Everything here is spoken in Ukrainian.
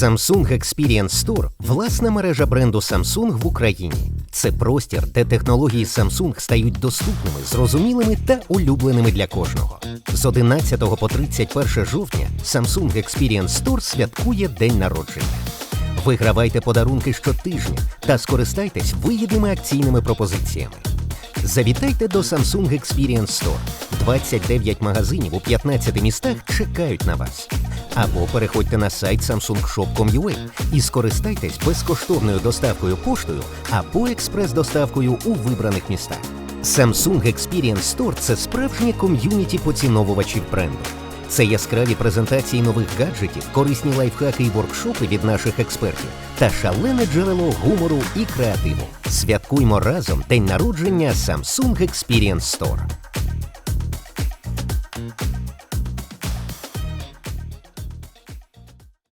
Samsung Experience Store – власна мережа бренду Samsung в Україні. Це простір, де технології Samsung стають доступними, зрозумілими та улюбленими для кожного. З 11 по 31 жовтня Samsung Experience Store святкує день народження. Вигравайте подарунки щотижня та скористайтесь вигідними акційними пропозиціями. Завітайте до Samsung Experience Store. 29 магазинів у 15 містах чекають на вас. Або переходьте на сайт samsungshop.com.ua і скористайтесь безкоштовною доставкою поштою або експрес-доставкою у вибраних містах. Samsung Experience Store – це справжнє ком'юніті поціновувачів бренду. Це яскраві презентації нових гаджетів, корисні лайфхаки і воркшопи від наших експертів та шалене джерело гумору і креативу. Святкуймо разом день народження Samsung Experience Store.